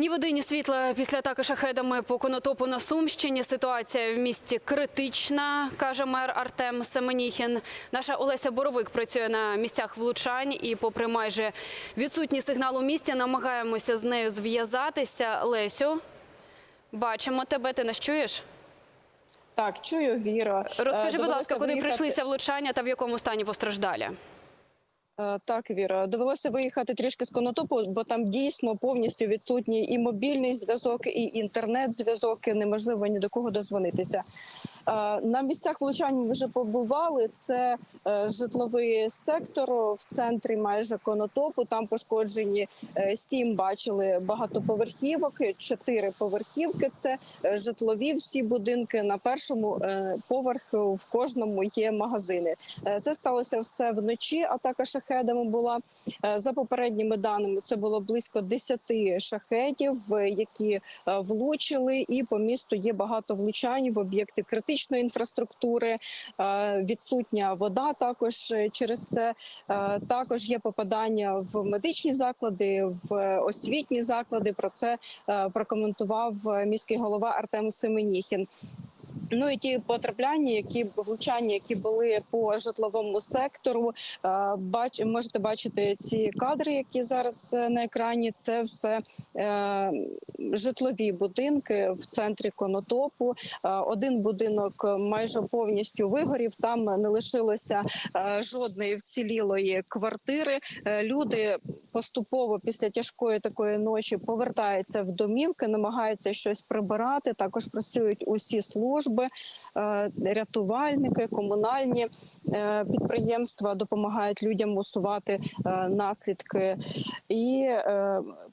Ні води, ні світла після атаки шахедами по конотопу на Сумщині. Ситуація в місті критична, каже мер Артем Семеніхін. Наша Олеся Боровик працює на місцях влучань і, попри майже відсутній сигнал у місті, намагаємося з нею зв'язатися. Лесю, бачимо тебе. Ти нас чуєш? Так, чую, Віра. Е, Розкажи, будь ласка, куди виїхати- прийшлися влучання та в якому стані постраждалі? Е, Так, Віра, довелося виїхати трішки з конотопу, бо там дійсно повністю відсутній і мобільний зв'язок, і інтернет-зв'язок. і Неможливо ні до кого дозвонитися. Е, На місцях влучань ми вже побували. Це е, житловий сектор в центрі майже конотопу. Там пошкоджені е, сім бачили багатоповерхівок, чотири поверхівки. Це житлові всі будинки. На першому поверху в кожному є магазини. Це сталося все вночі. Атака шахедами була за попередніми даними. Це було близько 10 шахедів, які влучили, і по місту є багато влучань в об'єкти критичної інфраструктури. Е, Відсутня вода також е, через це. Е, Також є попадання в медичні заклади, в освітні заклади. Про це прокоментував міський голова Артем Семеніхін. Ну і ті потрапляння, які влучання, які були по житловому сектору. е, Бач, можете бачити ці кадри, які зараз е, на екрані. Це все е, житлові будинки в центрі Конотопу. Е, Один будинок майже повністю вигорів. Там не лишилося жодної вцілілої квартири. Люди поступово після тяжкої такої ночі повертаються в домівки, намагаються щось прибирати. Також працюють усі служби, е, рятувальники, комунальні е, підприємства допомагають людям усувати е, наслідки. І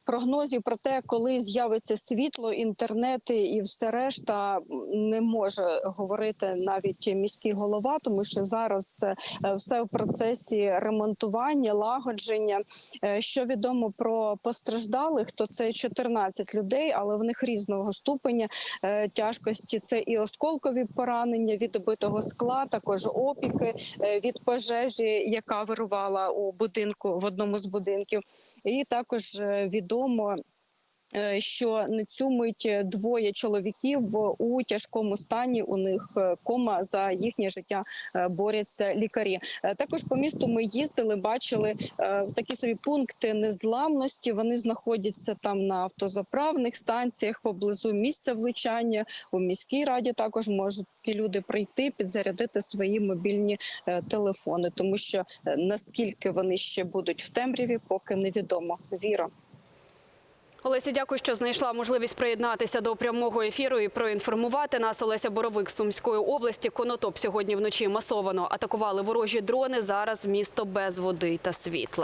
прогнозів про те, коли з'явиться світло, інтернет і все решта, не може говорити навіть міський голова, тому що зараз все в процесі ремонтування, лагодження. Що відомо про постраждалих, то це 14 людей, але в них різного ступеня е, тяжкості. Це і осколкові поранення від битого скла, також опіки е, від пожежі, яка вирувала у будинку в одному з будинків. І також е, відомо. Е, Що на цю мить двоє чоловіків у тяжкому стані. У них е, кома за їхнє життя е, борються лікарі. Е, Також по місту ми їздили, бачили е, такі собі пункти незламності. Вони знаходяться там на автозаправних станціях поблизу місця влучання. У міській раді також можуть люди прийти, підзарядити свої мобільні е, телефони, тому що е, наскільки вони ще будуть в темряві, поки невідомо. Віра. Олесю, дякую, що знайшла можливість приєднатися до прямого ефіру і проінформувати нас. Олеся Боровик з Сумської області. Конотоп сьогодні вночі масовано атакували ворожі дрони. Зараз місто без води та світла.